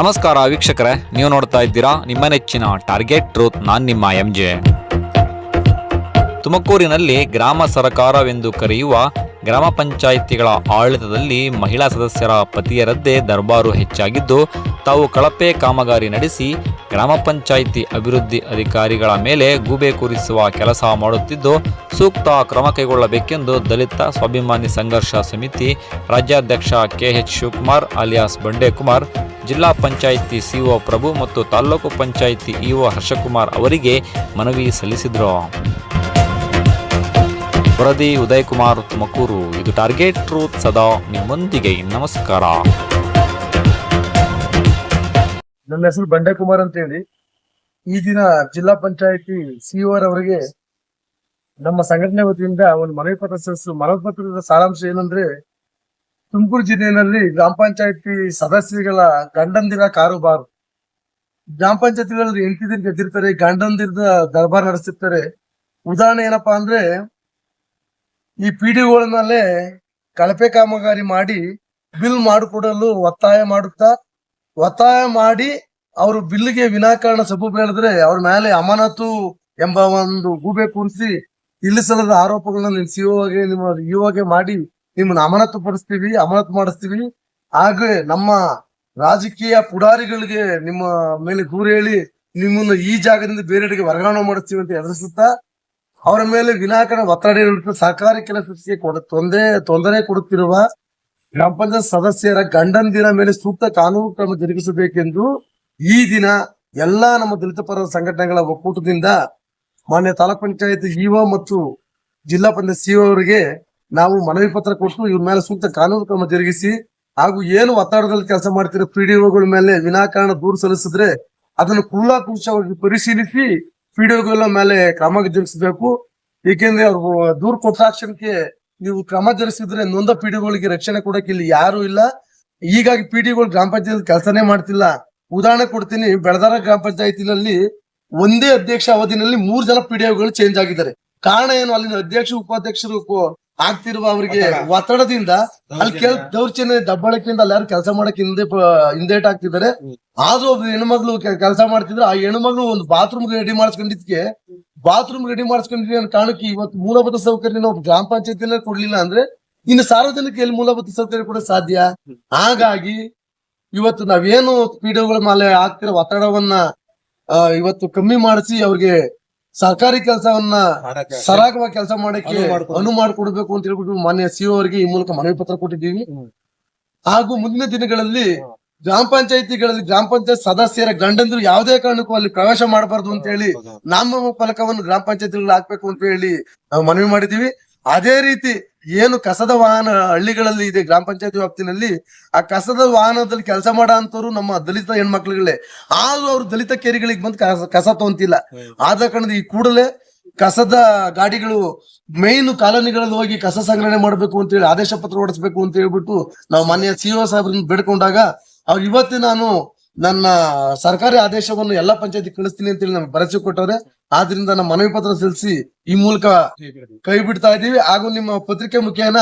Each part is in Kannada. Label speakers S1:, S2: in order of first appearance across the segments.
S1: ನಮಸ್ಕಾರ ವೀಕ್ಷಕರೇ, ನೀವು ನೋಡ್ತಾ ಇದ್ದೀರಾ ನಿಮ್ಮ ನೆಚ್ಚಿನ ಟಾರ್ಗೆಟ್ ಟ್ರೂತ್ ನಾನು ನಿಮ್ಮ ಎಂ ಜೆ ತುಮಕೂರಿನಲ್ಲಿ ಗ್ರಾಮ ಸರಕಾರವೆಂದು ಕರೆಯುವ ಗ್ರಾಮ ಪಂಚಾಯಿತಿಗಳ ಆಡಳಿತದಲ್ಲಿ ಮಹಿಳಾ ಸದಸ್ಯರ ಪತಿಯರದ್ದೇ ದರ್ಬಾರು ಹೆಚ್ಚಾಗಿದ್ದು, ತಾವು ಕಳಪೆ ಕಾಮಗಾರಿ ನಡೆಸಿ ಗ್ರಾಮ ಪಂಚಾಯಿತಿ ಅಭಿವೃದ್ಧಿ ಅಧಿಕಾರಿಗಳ ಮೇಲೆ ಗೂಬೆ ಕೂರಿಸುವ ಕೆಲಸ ಮಾಡುತ್ತಿದ್ದು, ಸೂಕ್ತ ಕ್ರಮ ಕೈಗೊಳ್ಳಬೇಕೆಂದು ದಲಿತ ಸ್ವಾಭಿಮಾನಿ ಸಂಘರ್ಷ ಸಮಿತಿ ರಾಜ್ಯಾಧ್ಯಕ್ಷ ಕೆಎಚ್ ಶಿವಕುಮಾರ್, ಅಲಿಯಾಸ್ ಬಂಡೇಕುಮಾರ್ ಜಿಲ್ಲಾ ಪಂಚಾಯಿತಿ ಸಿಒ ಪ್ರಭು ಮತ್ತು ತಾಲ್ಲೂಕು ಪಂಚಾಯಿತಿ ಇಒ ಹರ್ಷಕುಮಾರ್ ಅವರಿಗೆ ಮನವಿ ಸಲ್ಲಿಸಿದರು. ವರದಿ ಉದಯ್ ಕುಮಾರ್ ತುಮಕೂರು. ಇದು ಟಾರ್ಗೆಟ್ ಟ್ರೂತ್ ಸದಾ ನಿಮ್ಮೊಂದಿಗೆ. ನಮಸ್ಕಾರ.
S2: ನನ್ನ ಹೆಸರು ಬಂಡೆಕುಮಾರ್ ಅಂತ ಹೇಳಿ ಈ ದಿನ ಜಿಲ್ಲಾ ಪಂಚಾಯಿತಿ ಸಿಇಒ ಅವರಿಗೆ ನಮ್ಮ ಸಂಘಟನೆ ವತಿಯಿಂದ ಒಂದು ಮನವಿ ಪತ್ರ ಮನವಿ ಪತ್ರದ ಸಾರಾಂಶ ಏನಂದ್ರೆ ತುಮಕೂರು ಜಿಲ್ಲೆಯಲ್ಲಿ ಗ್ರಾಮ ಪಂಚಾಯತಿ ಸದಸ್ಯರುಗಳ ಗಂಡಂದಿರ ಕಾರುಬಾರು. ಗ್ರಾಮ ಪಂಚಾಯತಿಗಳಲ್ಲಿ ಹೆಂಡತಿದಿರ್ ಗೆದ್ದಿರ್ತಾರೆ ಗಂಡಂದಿರದ ದರ್ಬಾರ್ ನಡೆಸಿರ್ತಾರೆ ಉದಾಹರಣೆ ಏನಪ್ಪಾ ಅಂದ್ರೆ, ಈ ಪಿ ಮೇಲೆ ಕಳಪೆ ಕಾಮಗಾರಿ ಮಾಡಿ ಬಿಲ್ ಮಾಡಿಕೊಡಲು ಒತ್ತಾಯ ಮಾಡುತ್ತಾ, ಒತ್ತಾಯ ಮಾಡಿ ಅವರು ಬಿಲ್ಗೆ ವಿನಾಕಾರಣ ಸಬ್ಬು ಬೆಳೆದ್ರೆ ಅವ್ರ ಮೇಲೆ ಅಮಾನತು ಎಂಬ ಒಂದು ಗೂಬೆ ಕೂರಿಸಿ ಇಲ್ಲಿಸಲದ ಆರೋಪಗಳನ್ನ ನಿಲ್ಲಿಸಿ ಸಿಒಗೆ ನಿಮ್ಮ ಇವಾಗೆ ಮಾಡಿ ನಿಮ್ಮನ್ನ ಅಮಾನತು ಪಡಿಸ್ತೀವಿ ಅಮಾನತು ಮಾಡಿಸ್ತೀವಿ. ಹಾಗೆ ನಮ್ಮ ರಾಜಕೀಯ ಪುಡಾರಿಗಳಿಗೆ ನಿಮ್ಮ ಮೇಲೆ ದೂರ ಹೇಳಿ ನಿಮ್ಮನ್ನು ಈ ಜಾಗದಿಂದ ಬೇರೆಡೆಗೆ ವರ್ಗಾವಣೆ ಮಾಡಿಸ್ತೀವಿ ಅಂತ ಎದುರಿಸುತ್ತಾ, ಅವರ ಮೇಲೆ ವಿನಾಕಾರಣ ಒತ್ತಡ ಸಹಕಾರಿ ಕೆಲಸಕ್ಕೆ ಕೊಡ, ತೊಂದರೆ ತೊಂದರೆ ಕೊಡುತ್ತಿರುವ ಗ್ರಾಮ ಪಂಚಾಯತ್ ಸದಸ್ಯರ ಗಂಡಂದಿರ ಮೇಲೆ ಸೂಕ್ತ ಕಾನೂನು ಕ್ರಮ ಜರುಗಿಸಬೇಕೆಂದು ಈ ದಿನ ಎಲ್ಲಾ ನಮ್ಮ ದಲಿತ ಪರ ಸಂಘಟನೆಗಳ ಒಕ್ಕೂಟದಿಂದ ಮಾನ್ಯ ತಾಲೂಕ್ ಪಂಚಾಯತ್ ಇಒ ಮತ್ತು ಜಿಲ್ಲಾ ಪಂಚಾಯತ್ ಸಿಒ ಅವರಿಗೆ ನಾವು ಮನವಿ ಪತ್ರ ಕೊಟ್ಟು ಇವ್ರ ಮೇಲೆ ಸೂಕ್ತ ಕಾನೂನು ಕ್ರಮ ಜರುಗಿಸಿ ಹಾಗೂ ಏನು ಒತ್ತಡದಲ್ಲಿ ಕೆಲಸ ಮಾಡ್ತಿರೋ ಪಿಡಿಒಗಳ ಮೇಲೆ ವಿನಾಕಾರಣ ದೂರು ಸಲ್ಲಿಸಿದ್ರೆ ಅದನ್ನು ಕೂಲಾಕುಂಶವಾಗಿ ಪರಿಶೀಲಿಸಿ ಪಿಡಿಒಗಳ ಮೇಲೆ ಕ್ರಮ ಜರುಗಿಸಬೇಕು. ಏಕೆಂದ್ರೆ ಅವ್ರು ದೂರು ಕೊಟ್ಟಾಕ್ಷಣಕ್ಕೆ ನೀವು ಕ್ರಮ ಜರುಗಿಸಿದ್ರೆ ನೊಂದ ಪಿಡಿಗಳಿಗೆ ರಕ್ಷಣೆ ಕೊಡಕ್ಕೆ ಇಲ್ಲಿ ಯಾರು ಇಲ್ಲ. ಹೀಗಾಗಿ ಪಿಡಿಗಳು ಗ್ರಾಮ ಪಂಚಾಯತ್ ಕೆಲಸನೇ ಮಾಡ್ತಿಲ್ಲ. ಉದಾಹರಣೆ ಕೊಡ್ತೀನಿ, ಬೆಳದಾರ ಗ್ರಾಮ ಪಂಚಾಯತಿನಲ್ಲಿ ಒಂದೇ ಅಧ್ಯಕ್ಷ ಅವಧಿನಲ್ಲಿ ಮೂರ್ ಜನ ಪಿಡಿಒಗಳು ಚೇಂಜ್ ಆಗಿದ್ದಾರೆ. ಕಾರಣ ಏನು? ಅಲ್ಲಿನ ಅಧ್ಯಕ್ಷ, ಉಪಾಧ್ಯಕ್ಷರು ಆಗ್ತಿರುವ ಅವರಿಗೆ ಒತ್ತಡದಿಂದ ಅಲ್ಲಿ ಕೆಲ ದೌರ್ಜನ್ಯ ದಬ್ಬಳಕೆಯಿಂದ ಅಲ್ಲಿ ಯಾರು ಕೆಲಸ ಮಾಡಕ್ಕೆ ಹಿಂದೆ ಹಿಂದೇಟ್ ಆಗ್ತಿದ್ದಾರೆ. ಆದ್ರೂ ಒಬ್ಬ ಹೆಣ್ಮಗ್ಳು ಕೆಲಸ ಮಾಡ್ತಿದ್ರೆ ಆ ಹೆಣ್ಮಗ್ಳು ಒಂದು ಬಾತ್ರೂಮ್ ರೆಡಿ ಮಾಡಿಸ್ಕೊಂಡಿದ್ಕೆ. ಬಾತ್ರೂಮ್ ರೆಡಿ ಮಾಡಿಸ್ಕೊಂಡಿದ್ವಿ ಅನ್ನೋ ಕಾರಣಕ್ಕೆ ಇವತ್ತು ಮೂಲಭೂತ ಸೌಕರ್ಯ ನಾವು ಗ್ರಾಮ ಪಂಚಾಯತಿನ ಕೊಡ್ಲಿಲ್ಲ ಅಂದ್ರೆ ಇನ್ನು ಸಾರ್ವಜನಿಕ ಎಲ್ಲಿ ಮೂಲಭೂತ ಸೌಕರ್ಯ ಕೂಡ ಸಾಧ್ಯ? ಹಾಗಾಗಿ ಇವತ್ತು ನಾವೇನು ಪಿಡಿಒಗಳ ಮೇಲೆ ಆಗ್ತಿರೋ ಒತ್ತಡವನ್ನ ಇವತ್ತು ಕಮ್ಮಿ ಮಾಡಿಸಿ ಅವ್ರಿಗೆ ಸರ್ಕಾರಿ ಕೆಲಸವನ್ನ ಸರಾಗವಾಗಿ ಕೆಲಸ ಮಾಡಕ್ಕೆ ಅನು ಮಾಡಿಕೊಡ್ಬೇಕು. ಅಂತ ಹೇಳ್ಬಿಟ್ಟು ಮಾನ್ಯ ಸಿಒ ಅವರಿಗೆ ಈ ಮೂಲಕ ಮನವಿ ಪತ್ರ ಕೊಟ್ಟಿದ್ದೀವಿ. ಹಾಗೂ ಮುಂದಿನ ದಿನಗಳಲ್ಲಿ ಗ್ರಾಮ ಪಂಚಾಯತಿಗಳಲ್ಲಿ ಗ್ರಾಮ ಪಂಚಾಯತ್ ಸದಸ್ಯರ ಗಂಡಂದ್ರು ಯಾವುದೇ ಕಾರಣಕ್ಕೂ ಅಲ್ಲಿ ಪ್ರವೇಶ ಮಾಡಬಾರ್ದು ಅಂತ ಹೇಳಿ ನಾಮ ಫಲಕವನ್ನು ಗ್ರಾಮ ಪಂಚಾಯತಿಗಳಲ್ಲಿ ಹಾಕ್ಬೇಕು ಅಂತ ಹೇಳಿ ನಾವು ಮನವಿ ಮಾಡಿದೀವಿ ಅದೇ ರೀತಿ ಏನು ಕಸದ ವಾಹನ ಹಳ್ಳಿಗಳಲ್ಲಿ ಇದೆ ಗ್ರಾಮ ಪಂಚಾಯತಿ ವ್ಯಾಪ್ತಿನಲ್ಲಿ ಆ ಕಸದ ವಾಹನದಲ್ಲಿ ಕೆಲಸ ಮಾಡೋ ಅಂತವ್ರು ನಮ್ಮ ದಲಿತ ಹೆಣ್ಮಕ್ಳುಗಳೇ. ಆದ್ರೂ ಅವ್ರು ದಲಿತ ಕೇರಿಗಳಿಗೆ ಬಂದು ಕಸ ಕಸ ತಗೊಂತಿಲ್ಲ ಆದ ಕಾರಣದ ಈ ಕೂಡಲೇ ಕಸದ ಗಾಡಿಗಳು ಮೇನ್ ಕಾಲೋನಿಗಳಲ್ಲಿ ಹೋಗಿ ಕಸ ಸಂಗ್ರಹಣೆ ಮಾಡಬೇಕು ಅಂತ ಹೇಳಿ ಆದೇಶ ಪತ್ರ ಹೊಡಿಸ್ಬೇಕು ಅಂತ ಹೇಳ್ಬಿಟ್ಟು ನಾವು ಮಾನ್ಯ ಸಿಒ ಸಾಹೇಬ್ರನ್ನ ಬೇಡ್ಕೊಂಡಾಗ ಅವ್ರು ಇವತ್ತೇ ನಾನು ನನ್ನ ಸರ್ಕಾರಿ ಆದೇಶವನ್ನು ಎಲ್ಲಾ ಪಂಚಾಯತಿ ಕಳಿಸ್ತೀನಿ ಅಂತ ಹೇಳಿ ನಮ್ಗೆ ಭರವಸೆ ಕೊಟ್ಟವ್ರೆ. ಆದ್ರಿಂದ ನಮ್ಮ ಮನವಿ ಪತ್ರ ಸಲ್ಲಿಸಿ ಈ ಮೂಲಕ ಕೈ ಬಿಡ್ತಾ ಇದೀವಿ ಹಾಗೂ ನಿಮ್ಮ ಪತ್ರಿಕೆ ಮುಖೇನ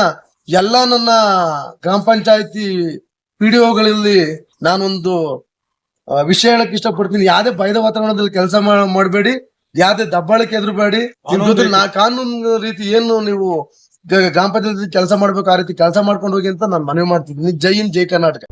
S2: ಎಲ್ಲಾ ನನ್ನ ಗ್ರಾಮ ಪಂಚಾಯತಿ ಪಿಡಿಒಗಳಲ್ಲಿ ನಾನೊಂದು ವಿಷಯ ಹೇಳಕ್ ಇಷ್ಟಪಡ್ತೀನಿ. ಯಾವ್ದೇ ಭಯದ ವಾತಾವರಣದಲ್ಲಿ ಕೆಲಸ ಮಾಡಬೇಡಿ. ಯಾವ್ದೇ ದಬ್ಬಾಳಿಕೆ ಎದುರುಬೇಡಿ. ನಾ ಕಾನೂನು ರೀತಿ ಏನು ನೀವು ಗ್ರಾಮ ಪಂಚಾಯತಿ ಕೆಲಸ ಮಾಡ್ಬೇಕು ಆ ರೀತಿ ಕೆಲಸ ಮಾಡ್ಕೊಂಡು ಹೋಗಿ ಅಂತ ನಾನು ಮನವಿ ಮಾಡ್ತಿದ್ದೀನಿ. ಜೈ ಹಿಂದ್ ಜೈ ಕರ್ನಾಟಕ.